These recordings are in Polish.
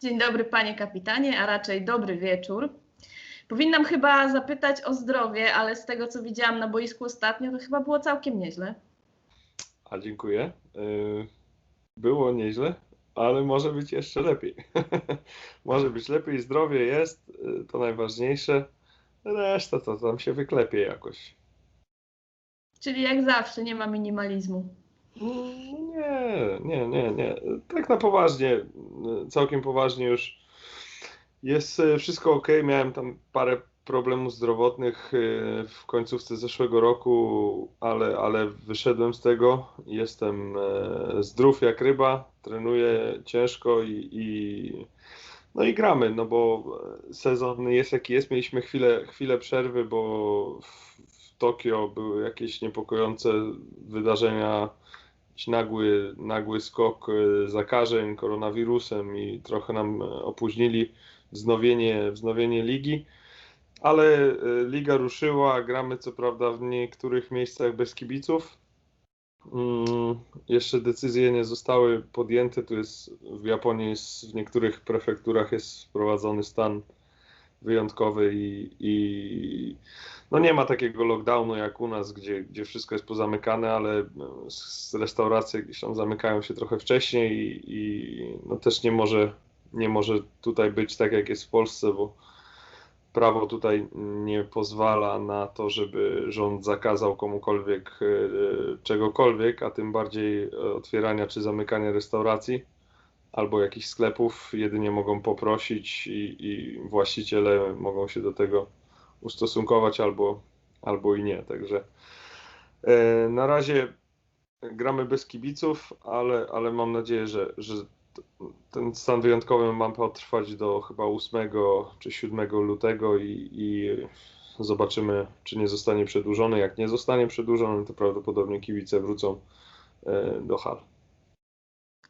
Dzień dobry panie kapitanie, a raczej dobry wieczór. Powinnam chyba zapytać o zdrowie, ale z tego co widziałam na boisku ostatnio, to chyba było całkiem nieźle. A dziękuję. Yy, Było nieźle, ale może być jeszcze lepiej. Może być lepiej, zdrowie jest, yy, to najważniejsze. Reszta to tam się wyklepie jakoś. Czyli jak zawsze nie ma minimalizmu. Nie, nie, nie, nie. Tak na poważnie, całkiem poważnie już jest yy, wszystko ok. Miałem tam parę problemów zdrowotnych yy, w końcówce zeszłego roku, ale, ale wyszedłem z tego. Jestem e, zdrów jak ryba, trenuję ciężko i, i no i gramy, no bo sezon jest jaki jest. Mieliśmy chwilę, chwilę przerwy, bo w Tokio były jakieś niepokojące wydarzenia jakiś nagły, nagły skok e, zakażeń koronawirusem i trochę nam e, opóźnili wznowienie, wznowienie ligi. Ale e, liga ruszyła, gramy co prawda w niektórych miejscach bez kibiców. Mm, Jeszcze decyzje nie zostały podjęte. Tu jest w Japonii, jest, w niektórych prefekturach jest wprowadzony stan wyjątkowy i, i no nie ma takiego lockdownu jak u nas, gdzie, gdzie wszystko jest pozamykane, ale s- restauracje gdzieś tam zamykają się trochę wcześniej i, i no też nie może, nie może tutaj być tak jak jest w Polsce, bo prawo tutaj nie pozwala na to, żeby rząd zakazał komukolwiek e, czegokolwiek, a tym bardziej e, otwierania czy zamykania restauracji albo jakichś sklepów. Jedynie mogą poprosić i, i właściciele mogą się do tego ustosunkować albo, albo i nie. Także e, na razie gramy bez kibiców, ale, ale mam nadzieję, że, że ten stan wyjątkowy ma potrwać do chyba 8 czy 7 lutego i, i zobaczymy, czy nie zostanie przedłużony. Jak nie zostanie przedłużony, to prawdopodobnie kibice wrócą e, do hal.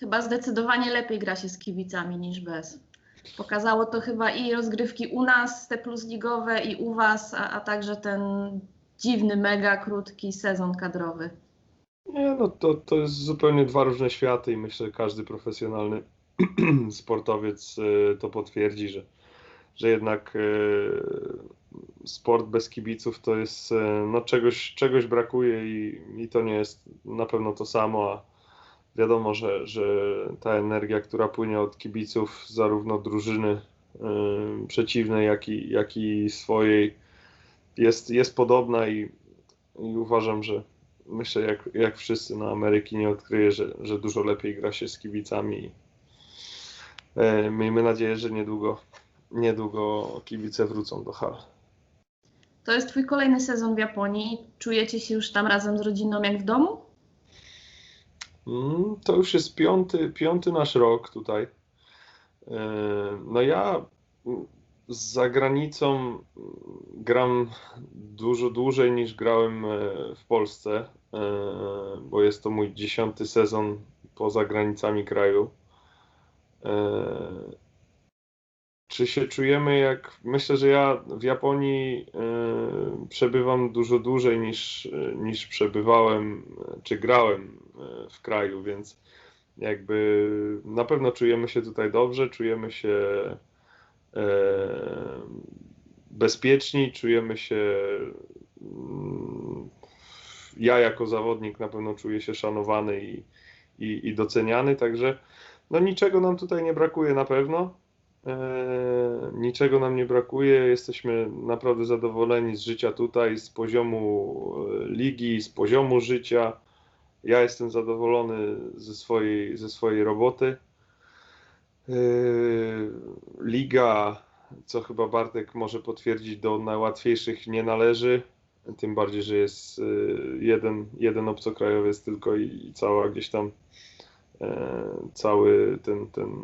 Chyba zdecydowanie lepiej gra się z kibicami niż bez. Pokazało to chyba i rozgrywki u nas, te plusligowe, i u was, a, a także ten dziwny, mega krótki sezon kadrowy. Nie, no to, to jest zupełnie dwa różne światy i myślę, że każdy profesjonalny sportowiec e, to potwierdzi, że, że jednak e, sport bez kibiców to jest, e, no czegoś, czegoś brakuje i, i to nie jest na pewno to samo, a wiadomo, że, że ta energia, która płynie od kibiców zarówno drużyny przeciwnej, jak i, jak i swojej jest, jest podobna i, i uważam, że myślę, jak, jak wszyscy na Ameryki nie odkryje, że, że dużo lepiej gra się z kibicami. E, miejmy nadzieję, że niedługo, niedługo kibice wrócą do hal. To jest twój kolejny sezon w Japonii. Czujecie się już tam razem z rodziną jak w domu? Mm, To już jest piąty, piąty nasz rok tutaj. E, No ja mm, za granicą mm, gram dużo dłużej niż grałem e, w Polsce, e, bo jest to mój dziesiąty sezon poza granicami kraju. E, Czy się czujemy jak. Myślę, że ja w Japonii e, przebywam dużo dłużej niż, niż przebywałem, e, czy grałem e, w kraju, więc jakby na pewno czujemy się tutaj dobrze, czujemy się e, bezpieczni, czujemy się. mm, Ja jako zawodnik na pewno czuję się szanowany i, i, i doceniany, także no niczego nam tutaj nie brakuje na pewno. E, niczego nam nie brakuje. Jesteśmy naprawdę zadowoleni z życia tutaj, z poziomu e, ligi, z poziomu życia. Ja jestem zadowolony ze swojej, ze swojej roboty. E, Liga, co chyba Bartek może potwierdzić, do najłatwiejszych nie należy. Tym bardziej, że jest jeden, jeden obcokrajowiec tylko i, cała gdzieś tam cały ten, ten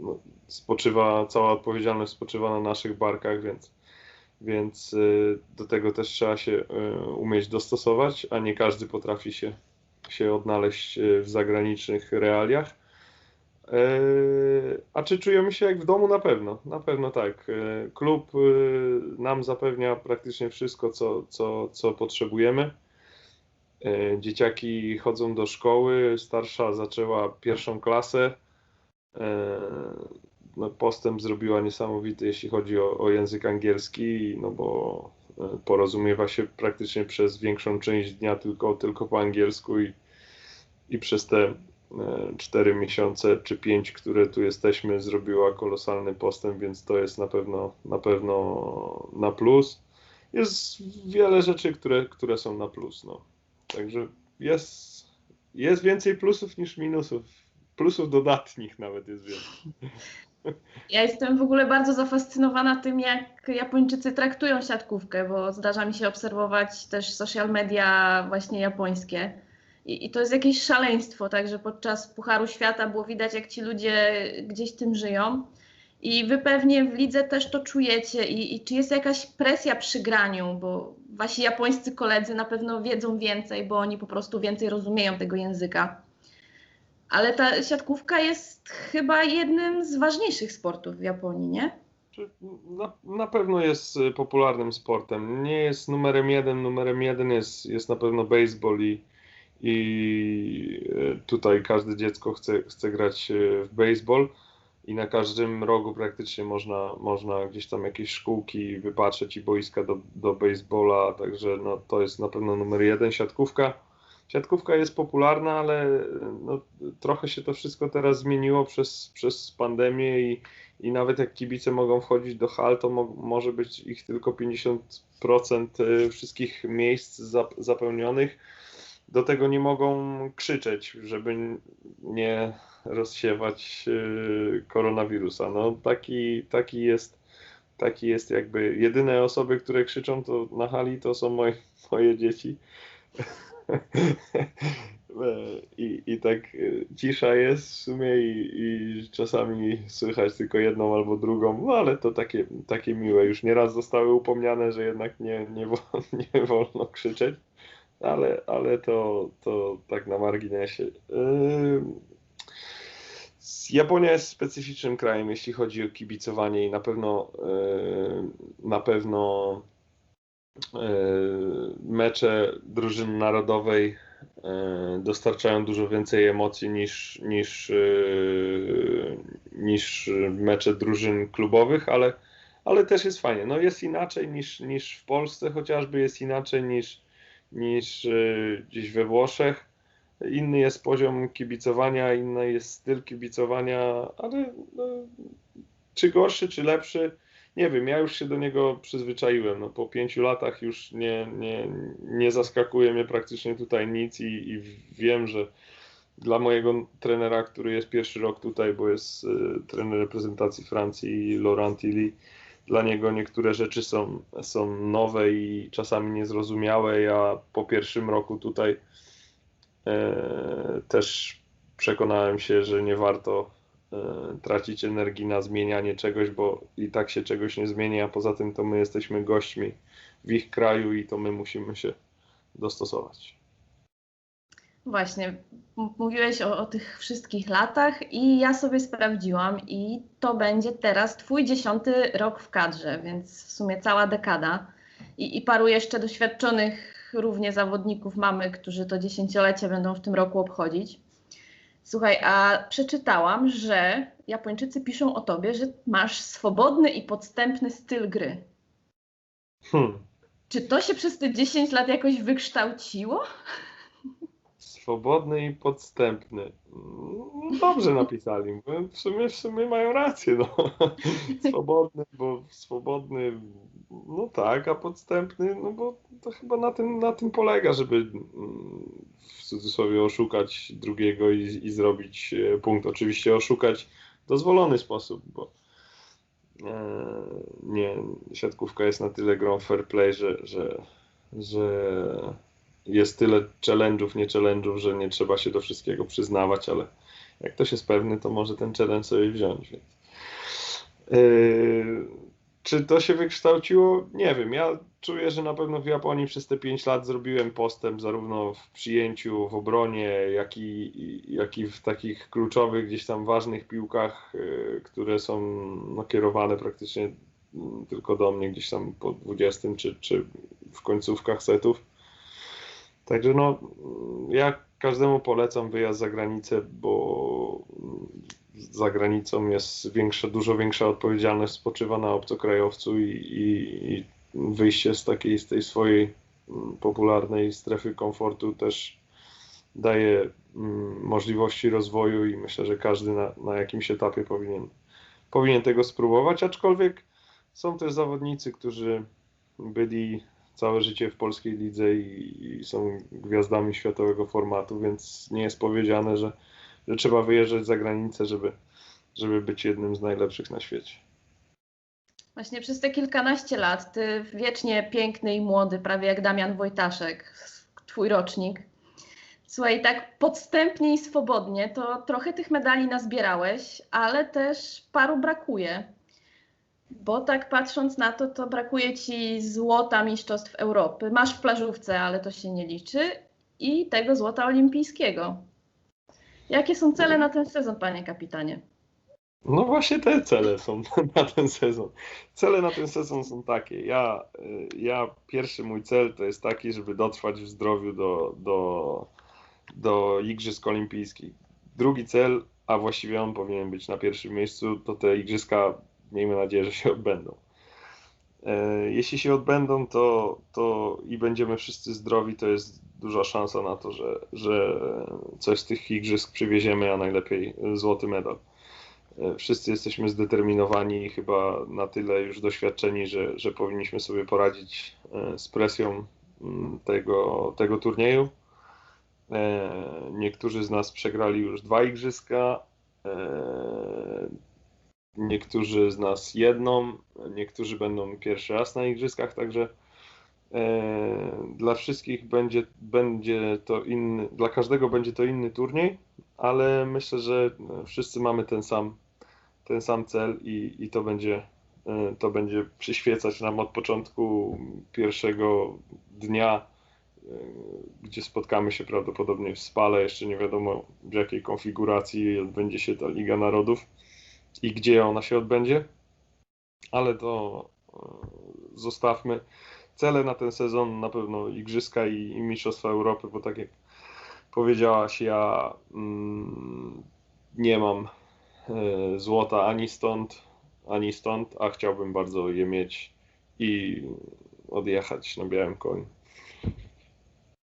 no, spoczywa, cała odpowiedzialność spoczywa na naszych barkach, więc, więc y, do tego też trzeba się y, umieć dostosować, a nie każdy potrafi się, się odnaleźć y, w zagranicznych realiach. A czy czujemy się jak w domu? Na pewno, na pewno tak. Klub nam zapewnia praktycznie wszystko, co, co, co potrzebujemy. Dzieciaki chodzą do szkoły, starsza zaczęła pierwszą klasę. E, no, postęp zrobiła niesamowity, jeśli chodzi o, o język angielski, no bo e, porozumiewa się praktycznie przez większą część dnia tylko, tylko po angielsku i, i przez te 4 miesiące czy 5, które tu jesteśmy, zrobiła kolosalny postęp, więc to jest na pewno na pewno na plus. Jest wiele rzeczy, które, które są na plus. No. Także jest, jest więcej plusów niż minusów. Plusów dodatnich nawet jest więcej. Ja jestem w ogóle bardzo zafascynowana tym, jak Japończycy traktują siatkówkę, bo zdarza mi się obserwować też social media właśnie japońskie. I, I, to jest jakieś szaleństwo, także podczas Pucharu Świata było widać, jak ci ludzie gdzieś tym żyją. I wy pewnie w lidze też to czujecie. I, I, czy jest jakaś presja przy graniu? Bo wasi japońscy koledzy na pewno wiedzą więcej, bo oni po prostu więcej rozumieją tego języka. Ale ta siatkówka jest chyba jednym z ważniejszych sportów w Japonii, nie? Na, na pewno jest popularnym sportem. Nie jest numerem jeden. Numerem jeden jest, jest na pewno baseball i, i e, tutaj każde dziecko chce, chce grać e, w baseball i na każdym rogu praktycznie można, można gdzieś tam jakieś szkółki wypatrzeć i boiska do, do baseballa, także no, to jest na pewno numer jeden. Siatkówka, siatkówka jest popularna, ale no, trochę się to wszystko teraz zmieniło przez, przez pandemię i, i nawet jak kibice mogą wchodzić do hal, to mo, może być ich tylko 50% e, wszystkich miejsc zapełnionych do tego nie mogą krzyczeć, żeby nie rozsiewać y, koronawirusa. No taki, taki jest taki jest jakby jedyne osoby, które krzyczą to na hali to są moje, moje dzieci. I, I tak y, cisza jest w sumie i, i, czasami słychać tylko jedną albo drugą, no ale to takie, takie miłe. Już nieraz zostały upomniane, że jednak nie, nie, wolno, nie wolno krzyczeć ale, ale to, to tak na marginesie. Yy, Japonia jest specyficznym krajem, jeśli chodzi o kibicowanie i na pewno yy, na pewno mecze drużyny narodowej dostarczają dużo więcej emocji niż, niż, niż mecze drużyn klubowych, ale, ale też jest fajnie. No jest inaczej niż, niż w Polsce chociażby, jest inaczej niż, niż gdzieś we Włoszech. Inny jest poziom kibicowania, inny jest styl kibicowania, ale no, czy gorszy, czy lepszy, nie wiem, ja już się do niego przyzwyczaiłem. No, po pięciu latach już nie, nie, nie zaskakuje mnie praktycznie tutaj nic i, i wiem, że dla mojego trenera, który jest pierwszy rok tutaj, bo jest y, trener reprezentacji Francji, Laurent Tilly, dla niego niektóre rzeczy są, są nowe i czasami niezrozumiałe. Ja po pierwszym roku tutaj e, też przekonałem się, że nie warto tracić energii na zmienianie czegoś, bo i tak się czegoś nie zmienia, a poza tym to my jesteśmy gośćmi w ich kraju i to my musimy się dostosować. Właśnie, mówiłeś o, o, tych wszystkich latach i ja sobie sprawdziłam i to będzie teraz twój dziesiąty rok w kadrze, więc w sumie cała dekada. I, i paru jeszcze doświadczonych równie zawodników mamy, którzy to dziesięciolecie będą w tym roku obchodzić. Słuchaj, a przeczytałam, że Japończycy piszą o tobie, że masz swobodny i podstępny styl gry. Hmm. Czy to się przez te 10 lat jakoś wykształciło? Swobodny i podstępny. Dobrze napisali, w sumie, w sumie mają rację. No. Swobodny, bo swobodny, no tak, a podstępny, no bo to chyba na tym, na tym polega, żeby mm, w cudzysłowie oszukać drugiego i, i zrobić e, punkt. Oczywiście oszukać w dozwolony sposób, bo e, nie, siatkówka jest na tyle grą fair play, że, że, że jest tyle challenge'ów, nie challenge'ów, że nie trzeba się do wszystkiego przyznawać, ale jak ktoś jest pewny, to może ten challenge sobie wziąć. Więc. Yy, czy to się wykształciło? Nie wiem. Ja czuję, że na pewno w Japonii przez te 5 lat zrobiłem postęp zarówno w przyjęciu, w obronie, jak i, jak i w takich kluczowych, gdzieś tam ważnych piłkach, yy, które są no, kierowane praktycznie tylko do mnie, gdzieś tam po 20 czy, czy w końcówkach setów. Także no, ja każdemu polecam wyjazd za granicę, bo za granicą jest większa, dużo większa odpowiedzialność spoczywa na obcokrajowcu i, i, i wyjście z takiej, z tej swojej mm, popularnej strefy komfortu też daje mm, możliwości rozwoju i myślę, że każdy na, na jakimś etapie powinien, powinien tego spróbować, aczkolwiek są też zawodnicy, którzy byli całe życie w polskiej lidze i, i są gwiazdami światowego formatu, więc nie jest powiedziane, że, że trzeba wyjeżdżać za granicę, żeby, żeby być jednym z najlepszych na świecie. Właśnie przez te kilkanaście lat, ty wiecznie piękny i młody, prawie jak Damian Wojtaszek, twój rocznik. Słuchaj, tak podstępnie i swobodnie, to trochę tych medali nazbierałeś, ale też paru brakuje. Bo tak patrząc na to, to brakuje ci złota Mistrzostw Europy. Masz w plażówce, ale to się nie liczy. I tego złota olimpijskiego. Jakie są cele na ten sezon, panie kapitanie? No właśnie te cele są na ten sezon. Cele na ten sezon są takie. Ja, ja pierwszy mój cel to jest taki, żeby dotrwać w zdrowiu do, do, do Igrzysk Olimpijskich. Drugi cel, a właściwie on powinien być na pierwszym miejscu, to te Igrzyska, miejmy nadzieję, że się odbędą. E, jeśli się odbędą, to, to i będziemy wszyscy zdrowi, to jest duża szansa na to, że, że coś z tych igrzysk przywieziemy, a najlepiej złoty medal. E, wszyscy jesteśmy zdeterminowani i chyba na tyle już doświadczeni, że, że powinniśmy sobie poradzić e, z presją mm, tego, tego turnieju. Niektórzy z nas przegrali już dwa igrzyska, niektórzy z nas jedną, niektórzy będą pierwszy raz na igrzyskach, także e, dla wszystkich będzie, będzie to inny, dla każdego będzie to inny turniej, ale myślę, że wszyscy mamy ten sam, ten sam cel i, i to będzie e, to będzie przyświecać nam od początku pierwszego dnia, e, gdzie spotkamy się prawdopodobnie w Spale. Jeszcze nie wiadomo w jakiej konfiguracji odbędzie się ta Liga Narodów i gdzie ona się odbędzie, ale to e, zostawmy. Cele na ten sezon na pewno Igrzyska i, i Mistrzostwa Europy, bo tak jak powiedziałaś, ja mm, nie mam e, złota ani stąd, ani stąd, a chciałbym bardzo je mieć i odjechać na białym koniu.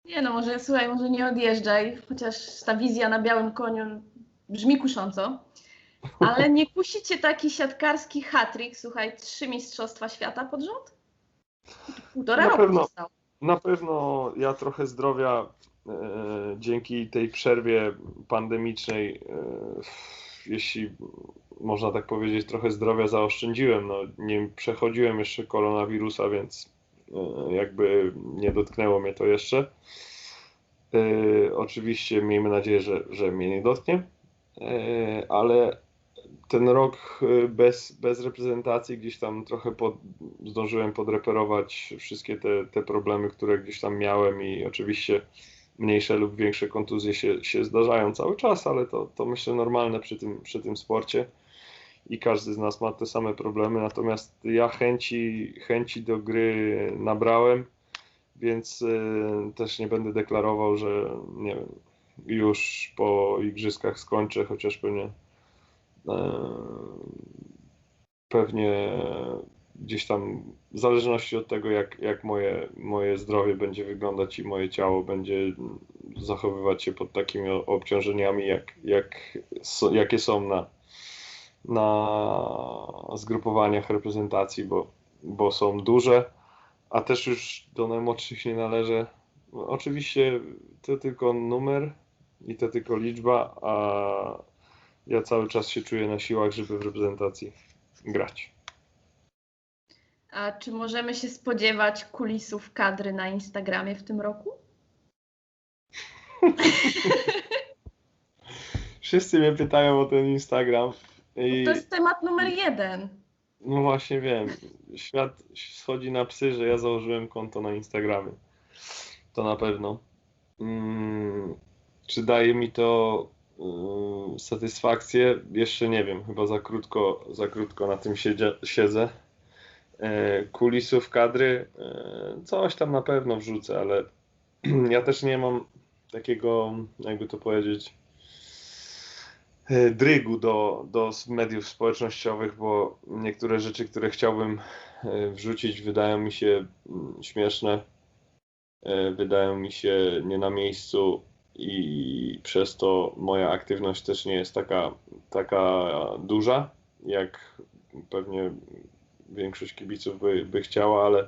Nie no, może słuchaj, może nie odjeżdżaj, chociaż ta wizja na białym koniu brzmi kusząco. Ale nie kusicie taki siatkarski hatrik, słuchaj, trzy mistrzostwa świata pod rząd? Półtora na roku pewno, zostało. Na pewno ja trochę zdrowia e, dzięki tej przerwie pandemicznej, e, jeśli można tak powiedzieć, trochę zdrowia zaoszczędziłem. No, nie przechodziłem jeszcze koronawirusa, więc e, jakby nie dotknęło mnie to jeszcze. E, oczywiście miejmy nadzieję, że, że mnie nie dotknie, e, ale ten rok y, bez, bez reprezentacji gdzieś tam trochę pod, zdążyłem podreperować wszystkie te, te problemy, które gdzieś tam miałem i oczywiście mniejsze lub większe kontuzje się, się zdarzają cały czas, ale to, to myślę normalne przy tym, przy tym sporcie i każdy z nas ma te same problemy, natomiast ja chęci, chęci do gry nabrałem, więc y, też nie będę deklarował, że nie wiem, już po igrzyskach skończę, chociaż pewnie pewnie gdzieś tam w zależności od tego, jak, jak moje, moje zdrowie będzie wyglądać i moje ciało będzie zachowywać się pod takimi obciążeniami, jak, jak, jakie są na, na zgrupowaniach reprezentacji, bo, bo są duże, a też już do najmłodszych nie należy. Oczywiście to tylko numer i to tylko liczba, a ja cały czas się czuję na siłach, żeby w reprezentacji grać. A czy możemy się spodziewać kulisów kadry na Instagramie w tym roku? Wszyscy mnie pytają o ten Instagram. I... To jest temat numer jeden. No właśnie wiem. Świat schodzi na psy, że ja założyłem konto na Instagramie. To na pewno. Hmm, czy daje mi to satysfakcję. Jeszcze nie wiem, chyba za krótko, za krótko na tym siedzę. Yy, kulisów kadry, yy, coś tam na pewno wrzucę, ale ja też nie mam takiego, jakby to powiedzieć, e, drygu do, do mediów społecznościowych, bo niektóre rzeczy, które chciałbym e, wrzucić, wydają mi się mm, śmieszne, e, wydają mi się nie na miejscu i przez to moja aktywność też nie jest taka, taka duża, jak pewnie większość kibiców by, by chciała, ale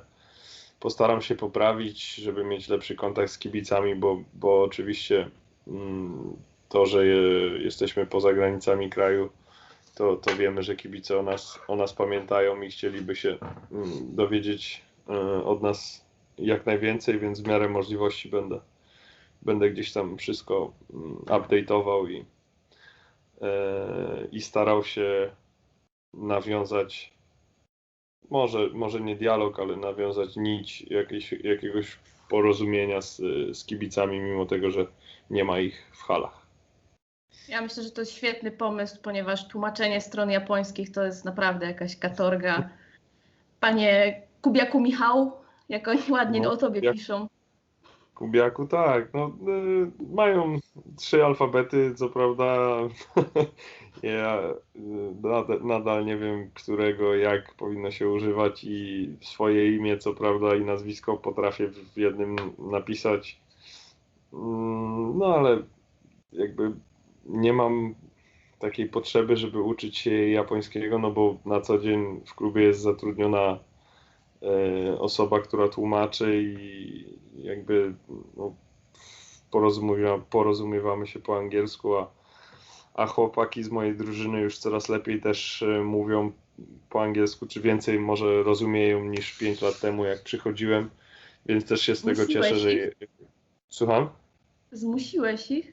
postaram się poprawić, żeby mieć lepszy kontakt z kibicami, bo, bo oczywiście mm, to, że je, jesteśmy poza granicami kraju, to, to wiemy, że kibice o nas, o nas pamiętają i chcieliby się mm, dowiedzieć e, od nas jak najwięcej, więc w miarę możliwości będę, będę gdzieś tam wszystko mm, update'ował i, e, i starał się nawiązać może, może nie dialog, ale nawiązać nić jakiejś, jakiegoś porozumienia z, z kibicami, mimo tego, że nie ma ich w halach. Ja myślę, że to jest świetny pomysł, ponieważ tłumaczenie stron japońskich to jest naprawdę jakaś katorga. Panie Kubiaku Michał, jak oni ładnie No, o tobie jak- piszą. Kubiaku, tak, no, y, mają trzy alfabety, co prawda. Ja y, nadal, nadal nie wiem, którego, jak powinno się używać i swoje imię, co prawda, i nazwisko potrafię w jednym napisać, Mm, no ale jakby nie mam takiej potrzeby, żeby uczyć się japońskiego, no bo na co dzień w klubie jest zatrudniona osoba, która tłumaczy i jakby no, porozumiewa, porozumiewamy się po angielsku, a, a chłopaki z mojej drużyny już coraz lepiej też e, mówią po angielsku, czy więcej może rozumieją niż 5 lat temu, jak przychodziłem, więc też się z tego Zmusiłeś cieszę, że... ich? je- Słucham? Zmusiłeś ich?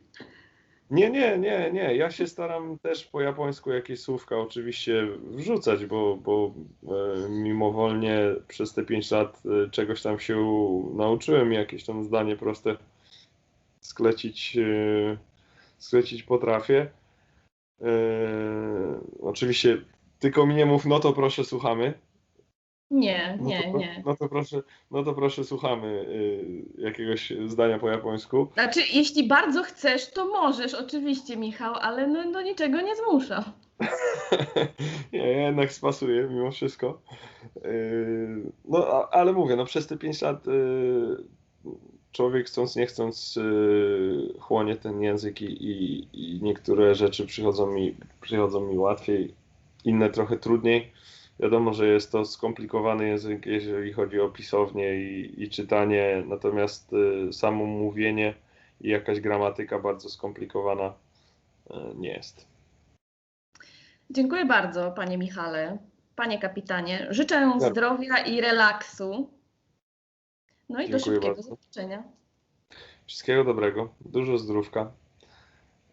Nie, nie, nie, nie. Ja się staram też po japońsku jakieś słówka oczywiście wrzucać, bo, bo e, mimowolnie przez te 5 lat e, czegoś tam się nauczyłem jakieś tam zdanie proste sklecić, e, sklecić potrafię. Oczywiście tylko mi nie mów, no to proszę słuchamy. Nie, No nie, to, nie. No to proszę, no to proszę słuchamy e, jakiegoś zdania po japońsku. Znaczy, jeśli bardzo chcesz, to możesz, oczywiście, Michał, ale no, do niczego nie zmuszam. Nie, ja jednak spasuję mimo wszystko. Yy, No, a- ale mówię, no przez te 5 lat yy, człowiek chcąc, nie chcąc chłonie ten język i, i, i niektóre rzeczy przychodzą mi, przychodzą mi łatwiej, inne trochę trudniej. Wiadomo, że jest to skomplikowany język, jeżeli chodzi o pisownię i, i czytanie, natomiast yy, samo mówienie i jakaś gramatyka bardzo skomplikowana yy, nie jest. Dziękuję bardzo, panie Michale, panie kapitanie. Życzę Bardzo. zdrowia i relaksu. No i do Dziękuję szybkiego bardzo. zobaczenia. Wszystkiego dobrego, dużo zdrówka,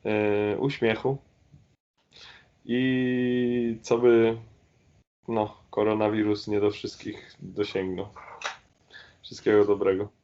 yy, uśmiechu i co by no, koronawirus nie do wszystkich dosięgnął. Wszystkiego dobrego.